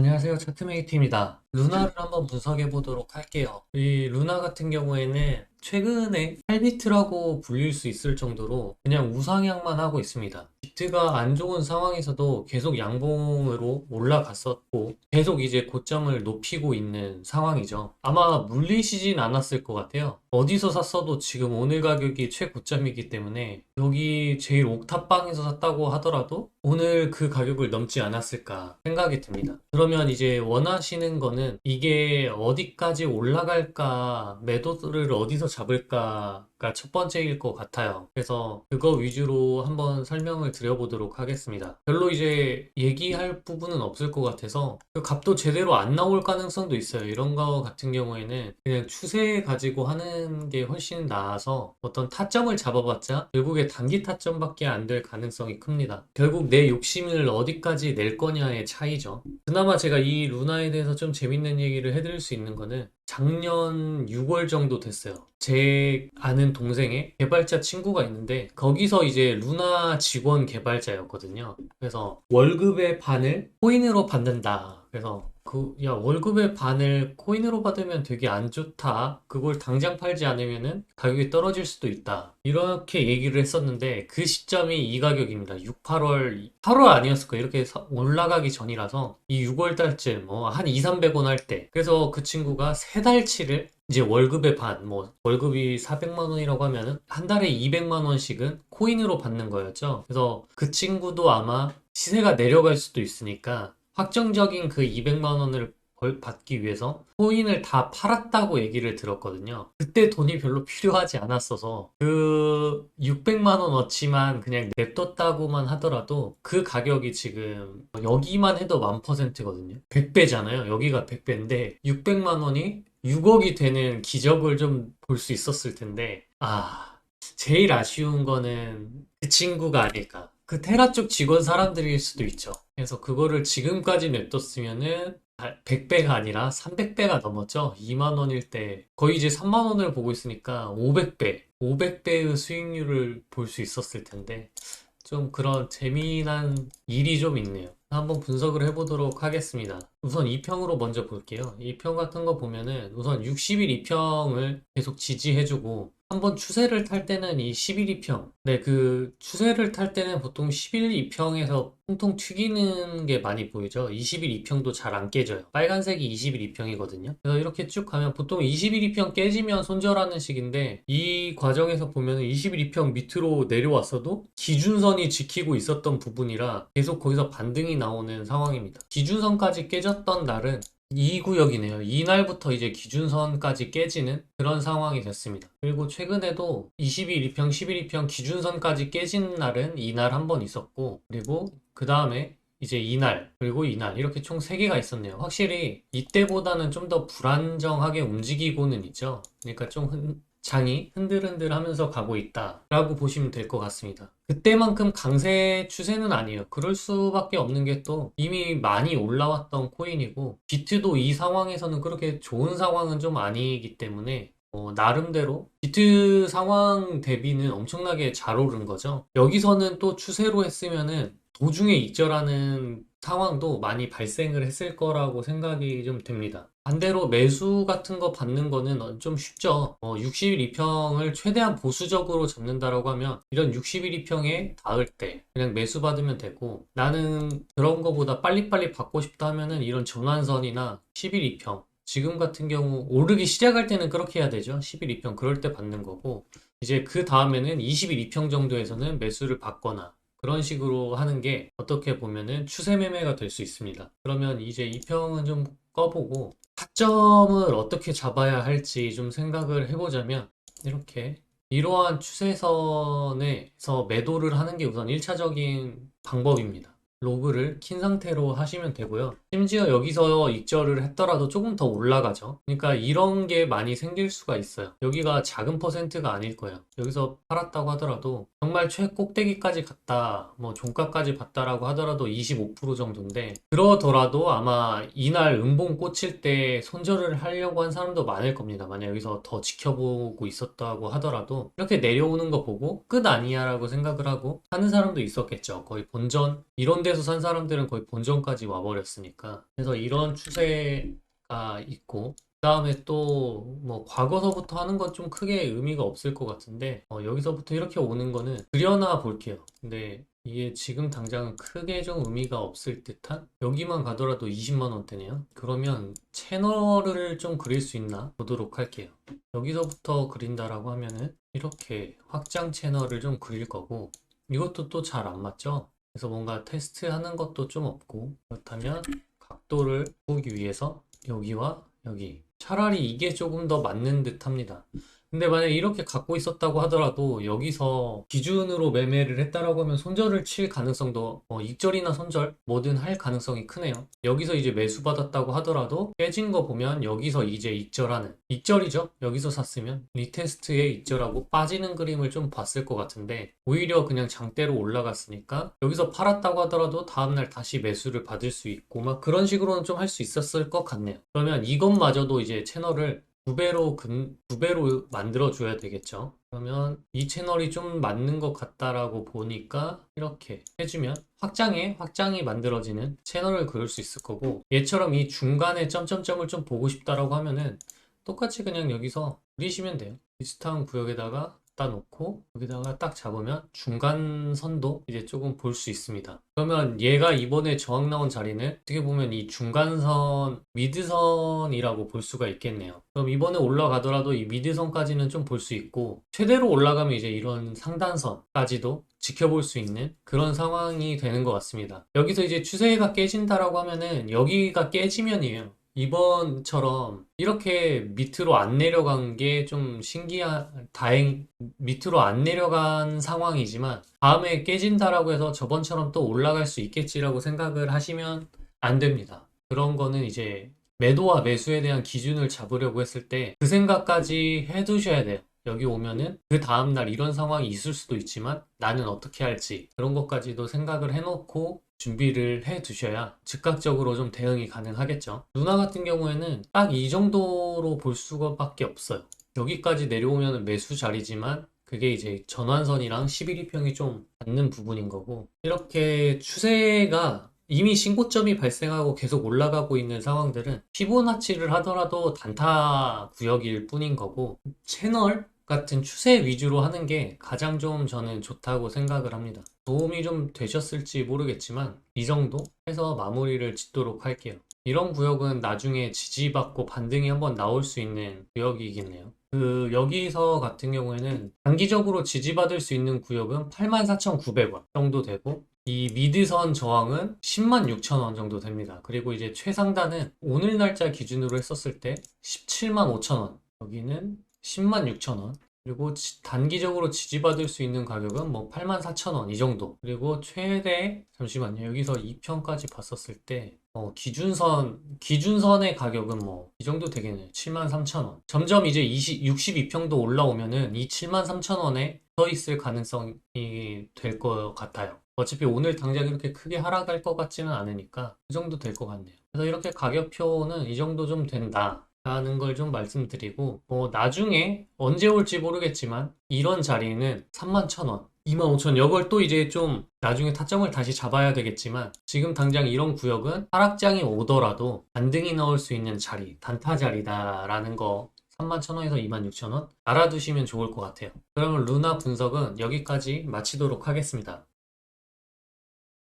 안녕하세요. 차트메이트입니다. 루나를 한번 분석해 보도록 할게요. 이 루나 같은 경우에는 최근에 8비트라고 불릴 수 있을 정도로 그냥 우상향만 하고 있습니다. 비트가 안 좋은 상황에서도 계속 양봉으로 올라갔었고 계속 이제 고점을 높이고 있는 상황이죠. 아마 물리시진 않았을 것 같아요. 어디서 샀어도 지금 오늘 가격이 최고점이기 때문에 여기 제일 옥탑방에서 샀다고 하더라도 오늘 그 가격을 넘지 않았을까 생각이 듭니다. 그러면 이제 원하시는 거는 이게 어디까지 올라갈까, 매도를 어디서 잡을까가 첫 번째일 것 같아요. 그래서 그거 위주로 한번 설명을 드려보도록 하겠습니다. 별로 이제 얘기할 부분은 없을 것 같아서 그 값도 제대로 안 나올 가능성도 있어요. 이런 거 같은 경우에는 그냥 추세 가지고 하는 게 훨씬 나아서 어떤 타점을 잡아봤자 결국에 단기 타점밖에 안 될 가능성이 큽니다. 결국 내 욕심을 어디까지 낼 거냐의 차이죠. 그나마 제가 이 루나에 대해서 좀 재밌는 얘기를 해드릴 수 있는 거는 작년 6월 정도 됐어요. 제 아는 동생의 개발자 친구가 있는데 거기서 이제 루나 직원 개발자였거든요. 그래서 월급의 반을 코인으로 받는다. 그래서 그, 야, 월급의 반을 코인으로 받으면 되게 안 좋다. 그걸 당장 팔지 않으면은 가격이 떨어질 수도 있다. 이렇게 얘기를 했었는데 그 시점이 이 가격입니다. 6, 8월, 8월 아니었을 거예요. 이렇게 서- 올라가기 전이라서 이 6월 달쯤 뭐한 2, 300원 할 때. 그래서 그 친구가 세 달치를 이제 월급의 반, 뭐 월급이 400만 원이라고 하면은 한 달에 200만 원씩은 코인으로 받는 거였죠. 그래서 그 친구도 아마 시세가 내려갈 수도 있으니까 확정적인 그 200만 원을 벌- 받기 위해서 코인을 다 팔았다고 얘기를 들었거든요. 그때 돈이 별로 필요하지 않았어서 그 600만 원어치만 그냥 냅뒀다고만 하더라도 그 가격이 지금 여기만 해도 만 퍼센트거든요. 100배잖아요. 여기가 100배인데 600만 원이 6억이 되는 기적을 좀 볼 수 있었을 텐데 아 제일 아쉬운 거는 그 친구가 아닐까. 그 테라 쪽 직원 사람들일 수도 있죠. 그래서 그거를 지금까지 냅뒀으면은 100배가 아니라 300배가 넘었죠. 2만 원일 때 거의 이제 3만 원을 보고 있으니까 500배, 500배의 수익률을 볼 수 있었을 텐데 좀 그런 재미난 일이 좀 있네요. 한번 분석을 해보도록 하겠습니다. 우선 2평으로 먼저 볼게요. 2평 같은 거 보면은 우선 60일 2평을 계속 지지해주고 한번 추세를 탈 때는 이 11, 2평. 네, 그 추세를 탈 때는 보통 11, 2평에서 통통 튀기는 게 많이 보이죠. 21, 2평도 잘 안 깨져요. 빨간색이 21, 2평이거든요. 그래서 이렇게 쭉 가면 보통 21, 2평 깨지면 손절하는 식인데 이 과정에서 보면은 21, 2평 밑으로 내려왔어도 기준선이 지키고 있었던 부분이라 계속 거기서 반등이 나오는 상황입니다. 기준선까지 깨졌던 날은 이 구역이네요. 이날부터 이제 기준선까지 깨지는 그런 상황이 됐습니다. 그리고 최근에도 21, 2평, 11, 2평 기준선까지 깨진 날은 이날 한 번 있었고, 그리고 그 다음에 이제 이날, 그리고 이날, 이렇게 총 3개가 있었네요. 확실히 이때보다는 좀 더 불안정하게 움직이고는 있죠. 그러니까 좀 흔- 장이 흔들흔들 하면서 가고 있다 라고 보시면 될 것 같습니다. 그때만큼 강세 추세는 아니에요. 그럴 수밖에 없는 게 또 이미 많이 올라왔던 코인이고 비트도 이 상황에서는 그렇게 좋은 상황은 좀 아니기 때문에 어, 나름대로 비트 상황 대비는 엄청나게 잘 오른 거죠. 여기서는 또 추세로 했으면은 도중에 익절하는 상황도 많이 발생을 했을 거라고 생각이 좀 됩니다. 반대로 매수 같은 거 받는 거는 좀 쉽죠. 어, 60일 2평을 최대한 보수적으로 잡는다라고 하면 이런 60일 2평에 닿을 때 그냥 매수 받으면 되고 나는 그런 거보다 빨리빨리 받고 싶다 하면은 이런 전환선이나 11 2평 지금 같은 경우 오르기 시작할 때는 그렇게 해야 되죠. 11 2평 그럴 때 받는 거고 이제 그 다음에는 21 2평 정도에서는 매수를 받거나 그런 식으로 하는 게 어떻게 보면은 추세 매매가 될 수 있습니다. 그러면 이제 2평은 좀 꺼보고 타점을 어떻게 잡아야 할지 좀 생각을 해보자면 이렇게 이러한 추세선에서 매도를 하는 게 우선 1차적인 방법입니다. 로그를 킨 상태로 하시면 되고요. 심지어 여기서 익절을 했더라도 조금 더 올라가죠. 그러니까 이런 게 많이 생길 수가 있어요. 여기가 작은 퍼센트가 아닐 거예요. 여기서 팔았다고 하더라도 정말 최꼭대기까지 갔다, 뭐 종가까지 봤다라고 하더라도 25% 정도인데 그러더라도 아마 이날 음봉 꽂힐 때 손절을 하려고 한 사람도 많을 겁니다. 만약 여기서 더 지켜보고 있었다고 하더라도 이렇게 내려오는 거 보고 끝 아니야 라고 생각을 하고 하는 사람도 있었겠죠. 거의 본전 이런 본정에서 산 사람들은 거의 본정까지 와버렸으니까. 그래서 이런 추세가 있고, 그 다음에 또 뭐 과거서부터 하는 건 좀 크게 의미가 없을 것 같은데, 어, 여기서부터 이렇게 오는 거는 그려나 볼게요. 근데 이게 지금 당장은 크게 좀 의미가 없을 듯한? 여기만 가더라도 20만 원대네요. 그러면 채널을 좀 그릴 수 있나 보도록 할게요. 여기서부터 그린다라고 하면은 이렇게 확장 채널을 좀 그릴 거고 이것도 또 잘 안 맞죠? 그래서 뭔가 테스트하는 것도 좀 없고 그렇다면 각도를 보기 위해서 여기와 여기 차라리 이게 조금 더 맞는 듯 합니다. 근데 만약에 이렇게 갖고 있었다고 하더라도 여기서 기준으로 매매를 했다라고 하면 손절을 칠 가능성도 어, 익절이나 손절 뭐든 할 가능성이 크네요. 여기서 이제 매수 받았다고 하더라도 깨진 거 보면 여기서 이제 익절하는 익절이죠. 여기서 샀으면 리테스트에 익절하고 빠지는 그림을 좀 봤을 것 같은데 오히려 그냥 장대로 올라갔으니까 여기서 팔았다고 하더라도 다음날 다시 매수를 받을 수 있고 막 그런 식으로는 좀 할 수 있었을 것 같네요. 그러면 이것마저도 이제 채널을 두 배로 근, 두 배로 만들어 줘야 되겠죠. 그러면 이 채널이 좀 맞는 것 같다라고 보니까 이렇게 해주면 확장에 확장이 만들어지는 채널을 그릴 수 있을 거고 얘처럼 이 중간에 점점점을 좀 보고 싶다라고 하면은 똑같이 그냥 여기서 그리시면 돼요. 비슷한 구역에다가 갖다 놓고 여기다가 딱 잡으면 중간선도 이제 조금 볼 수 있습니다. 그러면 얘가 이번에 저항 나온 자리는 어떻게 보면 이 중간선, 미드선이라고 볼 수가 있겠네요. 그럼 이번에 올라가더라도 이 미드선까지는 좀 볼 수 있고 최대로 올라가면 이제 이런 상단선까지도 지켜볼 수 있는 그런 상황이 되는 것 같습니다. 여기서 이제 추세가 깨진다라고 하면은 여기가 깨지면이에요. 이번처럼 이렇게 밑으로 안 내려간 게 좀 신기한, 다행, 밑으로 안 내려간 상황이지만 다음에 깨진다라고 해서 저번처럼 또 올라갈 수 있겠지라고 생각을 하시면 안 됩니다. 그런 거는 이제 매도와 매수에 대한 기준을 잡으려고 했을 때 그 생각까지 해두셔야 돼요. 여기 오면은 그 다음날 이런 상황이 있을 수도 있지만 나는 어떻게 할지 그런 것까지도 생각을 해놓고 준비를 해 두셔야 즉각적으로 좀 대응이 가능하겠죠. 누나 같은 경우에는 딱 이 정도로 볼 수밖에 없어요. 여기까지 내려오면 매수 자리지만 그게 이제 전환선이랑 11이평이 좀 맞는 부분인 거고 이렇게 추세가 이미 신고점이 발생하고 계속 올라가고 있는 상황들은 피보나치를 하더라도 단타 구역일 뿐인 거고 채널 같은 추세 위주로 하는 게 가장 좀 저는 좋다고 생각을 합니다. 도움이 좀 되셨을지 모르겠지만 이 정도 해서 마무리를 짓도록 할게요. 이런 구역은 나중에 지지받고 반등이 한번 나올 수 있는 구역이겠네요. 그 여기서 같은 경우에는 단기적으로 지지받을 수 있는 구역은 84,900원 정도 되고 이 미드선 저항은 106,000원 정도 됩니다. 그리고 이제 최상단은 오늘 날짜 기준으로 했었을 때 175,000원 여기는 106,000원 그리고 지- 단기적으로 지지받을 수 있는 가격은 뭐 84,000원 이 정도. 그리고 최대 잠시만요. 여기서 2편까지 봤었을 때 어, 기준선 기준선의 가격은 뭐 이 정도 되겠네요. 73,000원. 점점 이제 20, 62평도 올라오면은 이 73,000원에 서 있을 가능성이 될 것 같아요. 어차피 오늘 당장 이렇게 크게 하락할 것 같지는 않으니까 그 정도 될 것 같네요. 그래서 이렇게 가격표는 이 정도 좀 된다. 라는 걸 좀 말씀드리고 뭐 나중에 언제 올지 모르겠지만 이런 자리는 31,000원 25,000원 이걸 또 이제 좀 나중에 타점을 다시 잡아야 되겠지만 지금 당장 이런 구역은 하락장이 오더라도 반등이 나올 수 있는 자리 단타 자리다라는 거 31,000원에서 26,000원 알아두시면 좋을 것 같아요. 그러면 루나 분석은 여기까지 마치도록 하겠습니다.